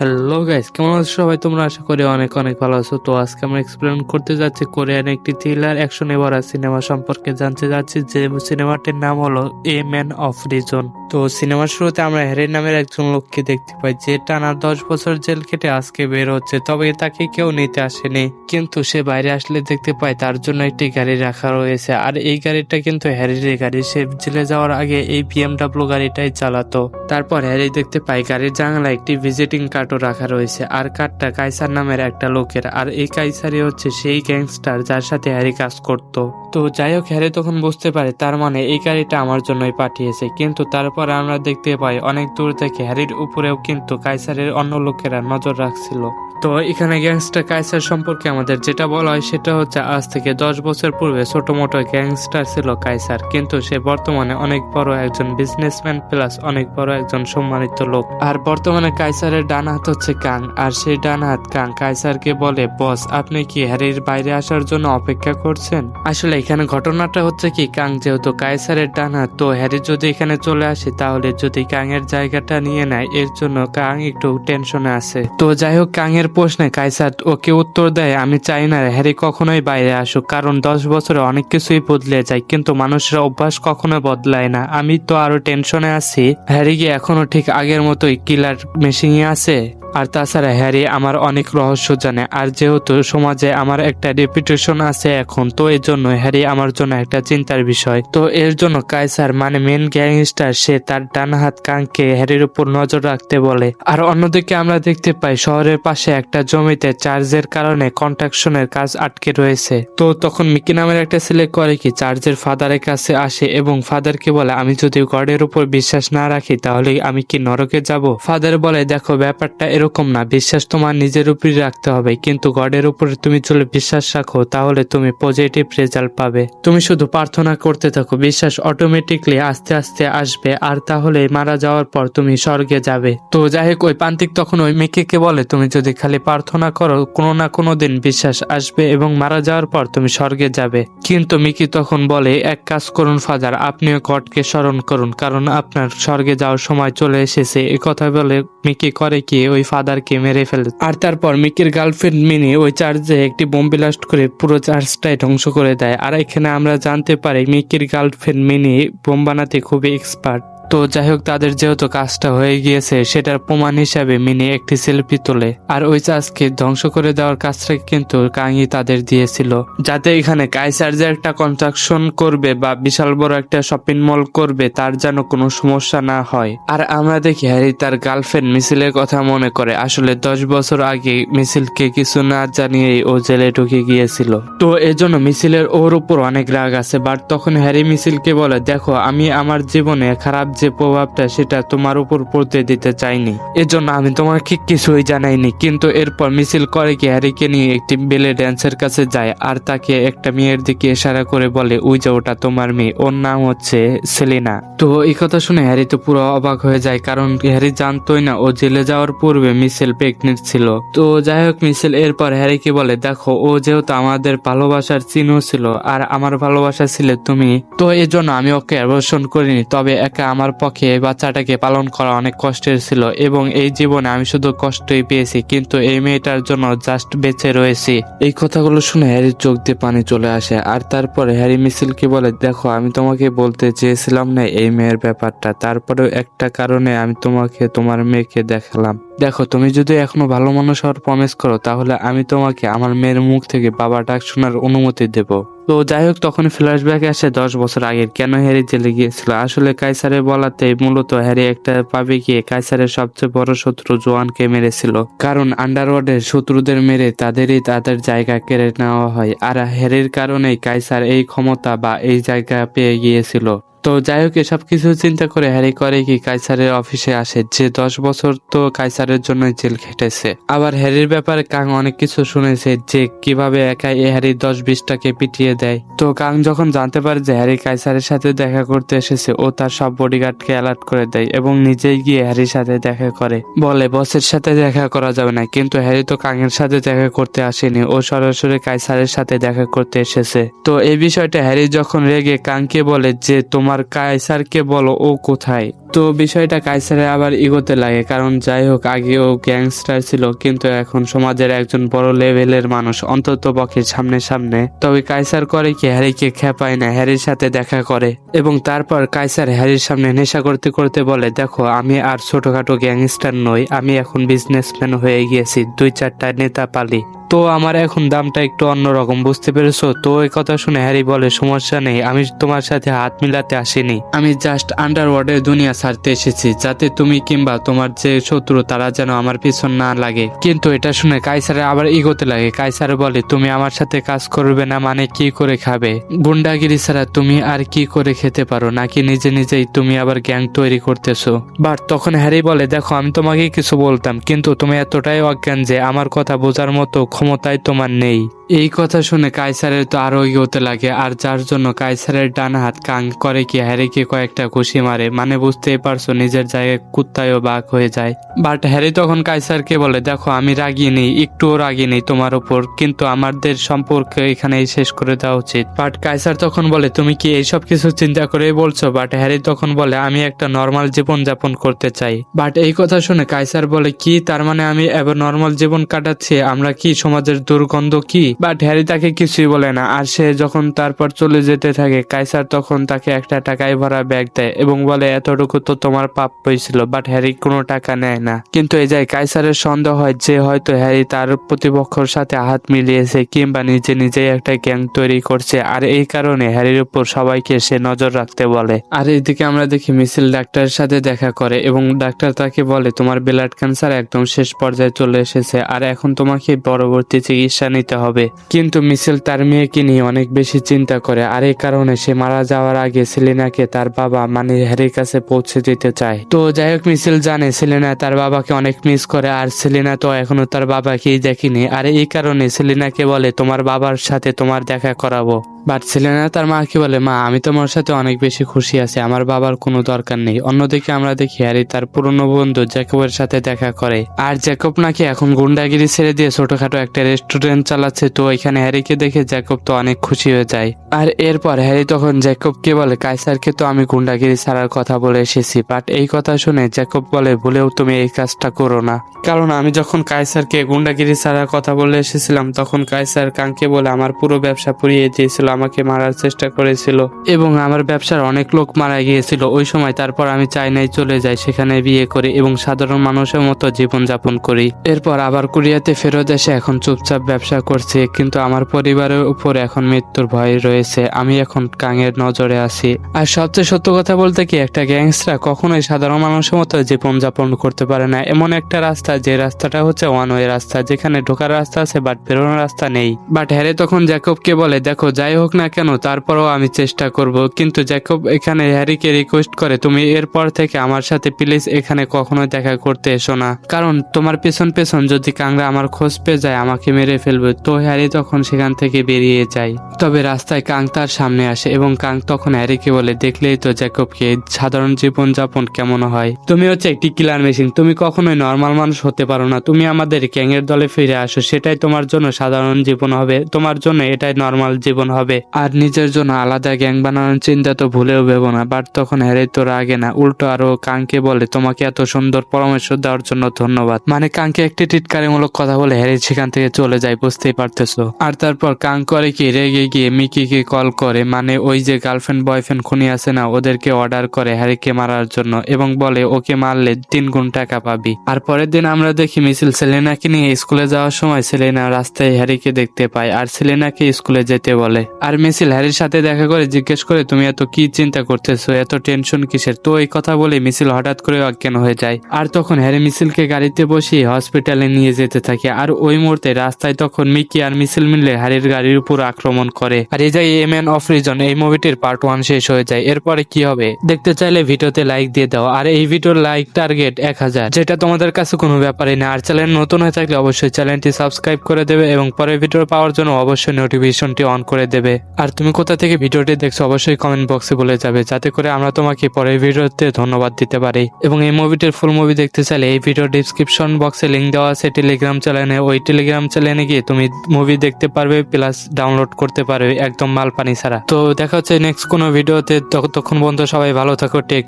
Hello guys কেমন আছো সবাই? তোমরা আশা করি অনেক অনেক ভালো আছো। তো আজকে আমরা এক্সপ্লেন করতে যাচ্ছি কোরিয়ান একটি থ্রিলার অ্যাকশন এবারা সিনেমা সম্পর্কে জানতে যাচ্ছি, যে সিনেমাটির নাম হলো এ ম্যান অফ রিজন তো সিনেমার শুরুতে আমরা হ্যারি নামের একজন লোককে দেখতে পাই, যে টানা দশ বছর জেল খেটে আজকে বের হচ্ছে, তবে তাকে কেউ নিতে আসেনি। কিন্তু সে বাইরে আসলে দেখতে পায়, তার জন্য একটি গাড়ি রাখা রয়েছে। আর এই গাড়িটা কিন্তু হ্যারির গাড়ি। সে জেলে যাওয়ার আগে এই বিএমডাব্লিউ গাড়িটাই চালাতো। তারপর হ্যারি দেখতে পায়, গাড়ির জানালা একটি ভিজিটিং কার্ডও রাখা রয়েছে। আর কার্ডটা কাইসার নামের একটা লোকের। আর এই কাইসারই হচ্ছে সেই গ্যাংস্টার যার সাথে হ্যারি কাজ করত। তো যাই হোক, হ্যারি তখন বুঝতে পারে, তার মানে এই গাড়িটা আমার জন্যই পাঠিয়েছে। কিন্তু তারপর আমরা দেখতে পাই, অনেক দূর থেকে হ্যারির উপরেও কিন্তু কাইসারের অন্য লোকেরা নজর রাখছিল। তো এখানে গ্যাংস্টার কাইসার সম্পর্কে আমাদের যেটা বলা হয়, সেটা হচ্ছে আজ থেকে দশ বছর পূর্বে ছোট মোটো গ্যাংস্টার ছিল কাইসার কিন্তু সে বর্তমানে অনেক বড় একজন বিজনেসম্যান প্লাস অনেক বড় একজন সম্মানিত লোক। আর বর্তমানে কাইসারের ডান হাত হচ্ছে কাং, আর সেই ডান হাত কাং কাইসারকে বলে, বস, আপনি কি হ্যারির বাইরে আসার জন্য অপেক্ষা করছেন? আসলে এখানে ঘটনাটা হচ্ছে কি, কাং যেহেতু কাইসারের ডানা, তো হ্যারি যদি এখানে চলে আসে, তাহলে যদি কাং এর জায়গাটা নিয়ে নেয়, এর জন্য কাং একটু টেনশনে আছে। তো যাই হোক কাং এর প্রশ্নে কাইসার ওকে উত্তর দেয়, আমি চাই না হ্যারি কখনোই বাইরে আসুক, কারণ দশ বছরে অনেক কিছুই বদলে যায়, কিন্তু মানুষের অভ্যাস কখনো বদলায় না। আমি তো আরও টেনশনে আছি, হ্যারি কি এখনও ঠিক আগের মতোই কিলার মেশিনে আছে? আর তাছাড়া হ্যারি আমার অনেক রহস্য জানে, আর যেহেতু সমাজে আমার একটা রেপুটেশন আছে এখন, তো এর জন্য হ্যারি আমার জন্য একটা চিন্তার বিষয়। তো এর জন্য কাইসার মানে মেন গ্যাংস্টার সে তার ডান হাত কানকে হ্যারির উপর নজর রাখতে বলে। আর অন্যদিকে আমরা দেখতে পাই, শহরের পাশে একটা জমিতে চার্জের কারণে কন্ট্রাকশনের কাজ আটকে রয়েছে। তো তখন মিকি নামের একটা ছেলে করে কি, চার্জের ফাদারের কাছে আসে এবং ফাদারকে বলে, আমি যদি গডের উপর বিশ্বাস না রাখি, তাহলে আমি কি নরকে যাব? ফাদার বলে, দেখো, ব্যাপারটা এরকম না, বিশ্বাস তোমার নিজের উপরই রাখতে হবে। কিন্তু গডের উপরে তুমি চলে বিশ্বাস রাখো, তাহলে তুমি পজিটিভ রেজাল্ট পাবে। তুমি শুধু প্রার্থনা করতে থাকো, বিশ্বাস অটোমেটিকলি আস্তে আস্তে আসবে, আর তাহলে মারা যাওয়ার পর তুমি স্বর্গে যাবে। তো যাই হোক, ওই প্রান্তিক তখন ওই মেয়েকে বলে, তুমি যদি খালি প্রার্থনা করো, কোনো না কোনো দিন বিশ্বাস আসবে এবং মারা যাওয়ার পর তুমি স্বর্গে যাবে। কিন্তু মিকি তখন বলে, এক কাজ করুন ফাদার, আপনিও গডকে স্মরণ করুন, কারণ আপনার স্বর্গে যাওয়ার সময় চলে এসেছে। এই কথা বলে মিকি করে কি, ওই ফাদারকে মেরে ফেলে। আর তারপর মিকির গার্লফ্রেন্ড মিনি ওই চার্জে একটি বোম ব্লাস্ট করে পুরো চার্জটাই ধ্বংস করে দেয়। আর এখানে আমরা জানতে পারি মিকির গার্লফ্রেন্ড মিনি বোম বানাতে খুবই এক্সপার্ট তো যাই হোক তাদের যেহেতু কাজটা হয়ে গিয়েছে, সেটার প্রমাণ হিসাবে মিনি একটি সেলফি তোলে। আর ওই চাষকে ধ্বংস করে দেওয়ার কাজটা কিন্তু কাঙ্গি তাদের দিয়েছিল। যাতে এখানে কাইসার যে একটা কনস্ট্রাকশন করবে বা বিশাল বড় একটা শপিং মল করবে, তার যেন কোনো সমস্যা না হয়। আর আমরা দেখি হ্যারি তার গার্লফ্রেন্ড মিছিলের কথা মনে করে। আসলে দশ বছর আগে মিছিলকে কিছু না জানিয়েই ও জেলে ঢুকে গিয়েছিল। তো এজন্য মিছিলের ওর উপর অনেক রাগ আছে, বাট তখন হ্যারি মিছিলকে বলে, দেখো, আমি আমার জীবনে খারাপ যে প্রভাবটা সেটা তোমার উপর পড়তে দিতে চাইনি। এজন্য আমি তোমাকে কিছুই জানাইনি, কিন্তু এরপর মিছিল করে কি হ্যারিকে নিয়ে একটি বেলে ড্যান্সের কাছে যায় আর তাকে একটা মেয়ের দিকে ইশারা করে বলে, ওই যে ওটা তোমার মেয়ে, ওর নাম হচ্ছে সেলিনা। তো এই কথা শুনে হ্যারি তো পুরো অবাক হয়ে যায়, কারণ হ্যারি জানতোই না, ও জেলে যাওয়ার পূর্বে মিসেল প্রেগনেন্ট ছিল। তো যাই হোক মিসেল এরপর হ্যারিকে বলে, দেখো, ও যেহেতু আমাদের ভালোবাসার চিহ্ন ছিল, আর আমার ভালোবাসা ছিল তুমি, তো এজন্য আমি ওকে অ্যাবর্শন করিনি, তবে একা আমার পক্ষে এই বাচ্চাটাকে পালন করা অনেক কষ্টের ছিল এবং এই জীবনে আমি শুধু কষ্টই পেয়েছি, কিন্তু এই মেয়েটার জন্য জাস্ট বেঁচে রয়েছি। এই কথাগুলো শুনে হ্যারির চোখ দিয়ে পানি চলে আসে আর তারপরে হ্যারি মিছিলকে বলে, দেখো, আমি তোমাকে বলতে চেয়েছিলাম না এই মেয়ের ব্যাপারটা। তারপরেও একটা কারণে আমি তোমাকে, তোমার মেয়েকে দেখালাম। দেখো, তুমি যদি এখনও ভালো মানুষ হওয়ার প্রমিস করো, তাহলে আমি তোমাকে আমার মেয়ের মুখ থেকে বাবা ডাক শোনার অনুমতি দেব। তো যাই হোক তখন ফ্ল্যাশব্যাক আসে দশ বছর আগের। কেন হ্যারি জেলে গিয়েছিল? আসলে কাইসারের বলাতে মূলত হ্যারি একটা পাবে গিয়ে কাইসারের সবচেয়ে বড় শত্রু জোয়ানকে মেরেছিল। কারণ আন্ডারওয়ার্ডের শত্রুদের মেরে তাদেরই তাদের জায়গা কেড়ে নেওয়া হয়। আর হ্যারির কারণেই কাইসার এই ক্ষমতা বা এই জায়গা পেয়ে গিয়েছিল। তো যাই হোক, এসব কিছু চিন্তা করে হ্যারি করে কি কাইসারের অফিসে আসে। যে দশ বছর তো কাইসারের জন্য জেল খেটেছে। আবার হ্যারির ব্যাপারে কাং অনেক কিছু শুনেছে যে কীভাবে একাই এ হ্যারি দশ বিশটাকে পিটিয়ে দেয়। তো কাং যখন জানতে পারে যে হ্যারি কাইসারের সাথে দেখা করতে এসেছে, ও তার সব বডিগার্ডকে অ্যালার্ট করে দেয় এবং নিজেই গিয়ে হ্যারির সাথে দেখা করে। বলে, বসের সাথে দেখা করা যাবে না, কিন্তু হ্যারি তো কাঙের সাথে দেখা করতে আসেনি। ও সরাসরি কাইসারের সাথে দেখা করতে এসেছে। তো এই বিষয়টা হ্যারি যখন রেগে, কাংকে বলে যে, তোমার কাইসারকে বলো ও কোথায়? তো বিষয়টা কাইসারের আবার ইগোতে লাগে, কারণ যাই হোক আগে ও গ্যাংস্টার ছিল, কিন্তু এখন সমাজের একজন বড় লেভেলের মানুষ, অন্তত পক্ষে সামনে সামনে। তবে কাইসার করে কি হ্যারিকে খেপায় না, হ্যারির সাথে দেখা করে। এবং তারপর কাইসার হ্যারির সামনে নেশা করতে করতে বলে, দেখো, আমি আর ছোটখাটো গ্যাংস্টার নই, আমি এখন বিজনেসম্যান হয়ে গিয়েছি, দুই চারটা নেতা পালি। তো আমার এখন দামটা একটু অন্যরকম, বুঝতে পেরেছ? তো এই কথা শুনে হ্যারি বলে, সমস্যা নেই, আমি তোমার সাথে হাত মিলাতে আসিনি। আমি জাস্ট আন্ডারওয়ার্ল্ডের দুনিয়া ছাড়তে এসেছি, যাতে তুমি কিংবা তোমার যে শত্রু, তারা যেন আমার পিছন না লাগে। কিন্তু এটা শুনে কাইসারে আবার ইগোতে লাগে। কাইসারে বলে, তুমি আমার সাথে কাজ করবে না মানে কি করে খাবে? গুন্ডাগিরি ছাড়া তুমি আর কি করে খেতে পারো? নাকি নিজে নিজেই তুমি আবার গ্যাং তৈরি করতেছো? বাট তখন হ্যারি বলে, দেখো, আমি তোমাকে কিছু বলতাম, কিন্তু তুমি এতটাই অজ্ঞান যে আমার কথা বোঝার মতো ক্ষমতায় তোমার নেই। এই কথা শুনে কাইসারের তো আরও এগোতে লাগে, আর যার জন্য কাইসারের ডান হাত কাং করে কি হ্যারিকে কয়েকটা ঘুষি মারে মানে বুঝতেই পারছ নিজের জায়গায় কুত্তায়ও বাঘ হয়ে যায়। বাট হ্যারি তখন কাইসারকে বলে, দেখো, আমি রাগি নেই, একটুও রাগি নেই তোমার উপর, কিন্তু আমাদের সম্পর্ক এখানেই শেষ করে দেওয়া উচিত। বাট কাইসার তখন বলে, তুমি কি এইসব কিছু চিন্তা করেই বলছো? বাট হ্যারি তখন বলে, আমি একটা নর্মাল জীবন যাপন করতে চাই। বাট এই কথা শুনে কাইসার বলে, কি? তার মানে আমি এবার নর্মাল জীবন কাটাচ্ছি? আমরা কি সমাজের দুর্গন্ধ কি? বাট হ্যারি তাকে কিছুই বলে না। আর সে যখন তারপর চলে যেতে থাকে কাইসার তখন তাকে একটা টাকায় ভরা ব্যাগ দেয় এবং বলে, এতটুকু তো তোমার পাপ হয়েছিল বাট হ্যারি কোনো টাকা নেয় না। কিন্তু এই যায় কাইসারের সন্দেহ হয় যে হয়তো হ্যারি তার প্রতিপক্ষর সাথে হাত মিলিয়েছে কিংবা নিজে নিজেই একটা গ্যাং তৈরি করছে। আর এই কারণে হ্যারির উপর সবাইকে সে নজর রাখতে বলে। আর এইদিকে আমরা দেখি মিছিল ডাক্তারের সাথে দেখা করে এবং ডাক্তার তাকে বলে, তোমার ব্লাড ক্যান্সার একদম শেষ পর্যায়ে চলে এসেছে, আর এখন তোমাকে পরবর্তী চিকিৎসা নিতে হবে। কিন্তু মিসেল তার মেয়েকে নিয়ে অনেক বেশি চিন্তা করে আর এই কারণে সে মারা যাওয়ার আগে সেলিনাকে তার বাবা মানে হ্যারির কাছে পৌঁছে দিতে চায়। তো যাই হোক, মিসেল জানে সেলিনা তার বাবাকে অনেক মিস করে আর সেলিনা তো এখনও তার বাবাকেই দেখেনি। আর এই কারণে সেলিনাকে বলে, তোমার বাবার সাথে তোমার দেখা করাবো। বাট সেলেনা তার মাকে বলে, মা, আমি তোমার সাথে অনেক বেশি খুশি আছি, আমার বাবার কোনো দরকার নেই। অন্যদিকে আমরা দেখি হ্যারি তার পুরনো বন্ধু জ্যাকবের সাথে দেখা করে। আর জ্যাকব নাকি এখন গুন্ডাগিরি ছেড়ে দিয়ে ছোটখাটো একটা রেস্টুরেন্ট চালাচ্ছে, তো এখানে হ্যারিকে দেখে জ্যাকব তো অনেক খুশি হয়ে যায়। আর এরপর হ্যারি তখন জ্যাকবকে বলে কাইসারকে তো আমি গুন্ডাগিরি ছাড়ার কথা বলে এসেছি, বাট এই কথা শুনে জ্যাকব বলে, ভুলেও তুমি এই কাজটা করো না। কারণ আমি যখন কাইসারকে গুন্ডাগিরি ছাড়ার কথা বলে এসেছিলাম, তখন কাইসার কাঙ্কে বলে, আমার পুরো ব্যবসা পুড়িয়ে দিয়েছিল আমাকে মারার চেষ্টা করেছিল এবং আমার ব্যবসার অনেক লোক মারা গিয়েছিল। ওই সময় তারপর আমি চাইনায় চলে যাই, সেখানে বিয়ে করি এবং সাধারণ মানুষের মতো জীবন যাপন করি। এরপর আবার কোরিয়াতে ফেরত এসে এখন চুপচাপ ব্যবসা করছি, কিন্তু আমার পরিবারের উপর এখন মৃত্যুর ভয় রয়েছে। আমি এখন কাঙের নজরে আছি। আর সবচেয়ে সত্য কথা বলতে কি, একটা গ্যাংস্টার কখনোই সাধারণ মানুষের মতো জীবন যাপন করতে পারে না। এমন একটা রাস্তা, যে রাস্তাটা হচ্ছে ওয়ান ওয়ে রাস্তা, যেখানে ঢোকার রাস্তা আছে বাট বেরোনোর রাস্তা নেই। বাট হ্যারে তখন জ্যাকবকে বলে, দেখো, যাই হোক না কেন, তারপরও আমি চেষ্টা করব। কিন্তু জ্যাকব এখানে হ্যারিকে রিকোয়েস্ট করে, তুমি এরপর থেকে আমার সাথে প্লিজ এখানে কখনো দেখা করতে এসো না। কারণ তোমার পেছন পেছন যদি কাংরা আমার খোঁজ পেয়ে যায়, আমাকে মেরে ফেলবে। তো হ্যারি তখন সেখান থেকে বেরিয়ে যায়। তবে রাস্তায় কাং তার সামনে আসে এবং কাং তখন হ্যারিকে বলে, দেখলেই তো জ্যাকবকে সাধারণ জীবন যাপন কেমন হয়। তুমি হচ্ছে একটি কিলার মেশিন তুমি কখনোই নর্মাল মানুষ হতে পারো না। তুমি আমাদের গ্যাংয়ের দলে ফিরে আসো। সেটাই তোমার জন্য সাধারণ জীবন হবে। তোমার জন্য এটাই নর্মাল জীবন হবে। আর নিজের জন্য আলাদা গ্যাং বানানোর চিন্তা তো ভুলেও ভেবো না। বাট তখন হ্যারি তো রাগে না। উল্টো আরও কাংকে বলে, তোমাকে এত সুন্দর পরামর্শ দেওয়ার জন্য ধন্যবাদ। মানে কাঙ্কে একটি টিটকারিমূলক কথা বলে হ্যারি সেখান থেকে চলে যায়, বুঝতেই পারতেছো। আর তারপর কাং করে কি, রেগে গিয়ে মিকিকে কল করে মানে ওই যে গার্লফ্রেন্ড, বয়ফ্রেন্ড খুনি আছে না, ওদেরকে অর্ডার করে হ্যারিকে মারার জন্য এবং বলে, ওকে মারলে তিন গুণ টাকা পাবি। আর পরের দিন আমরা দেখি মিছিল সেলেনাকে নিয়ে স্কুলে যাওয়ার সময় সেলেনা রাস্তায় হ্যারিকে দেখতে পায়, আর সেলেনাকে স্কুলে যেতে বলে। আর মিছিল হ্যারির সাথে দেখা করে জিজ্ঞেস করে, তুমি এত কি চিন্তা করতেছো? এত টেনশন কিসের? তো এই কথা বলে মিছিল হঠাৎ করে অজ্ঞান হয়ে যায়। আর তখন হ্যারি মিছিলকে গাড়িতে বসিয়ে হসপিটালে নিয়ে যেতে থাকে। আর ওই মুহূর্তে রাস্তায় তখন মিকি আর মিছিল মিলে হ্যারির গাড়ির উপর আক্রমণ করে। আর এই যায় এম এন অফ রিজন, এই মুভিটির পার্ট ওয়ান শেষ হয়ে যায়। এরপরে কি হবে? দেখতে চাইলে ভিডিওতে লাইক দিয়ে দাও। আর এই ভিডিওর লাইক টার্গেট এক হাজার। যেটা তোমাদের কাছে কোনো ব্যাপারই না। আর চ্যানেল নতুন হয়ে থাকলে অবশ্যই চ্যানেলটি সাবস্ক্রাইব করে দেবে এবং পরের ভিডিও পাওয়ার জন্য অবশ্যই নোটিফিকেশনটি অন করে দেবে। আর তুমি কোথা থেকে ভিডিওটি দেখছ অবশ্যই কমেন্ট বক্সে বলে যাবে, যাতে করে আমরা তোমাকে পরের ভিডিওতে ধন্যবাদ দিতে পারি। এবং এই মুভিটির ফুল মুভি দেখতে চাইলে এই ভিডিও ডিসক্রিপশন বক্সে লিঙ্ক দেওয়া আছে টেলিগ্রাম চ্যানেলে ওই টেলিগ্রাম চ্যানেলে গিয়ে তুমি মুভি দেখতে পারবে প্লাস ডাউনলোড করতে পারবে একদম মাল পানি ছাড়া। তো দেখা হচ্ছে নেক্সট কোনো ভিডিওতে ততক্ষণ পর্যন্ত সবাই ভালো থাকো টেক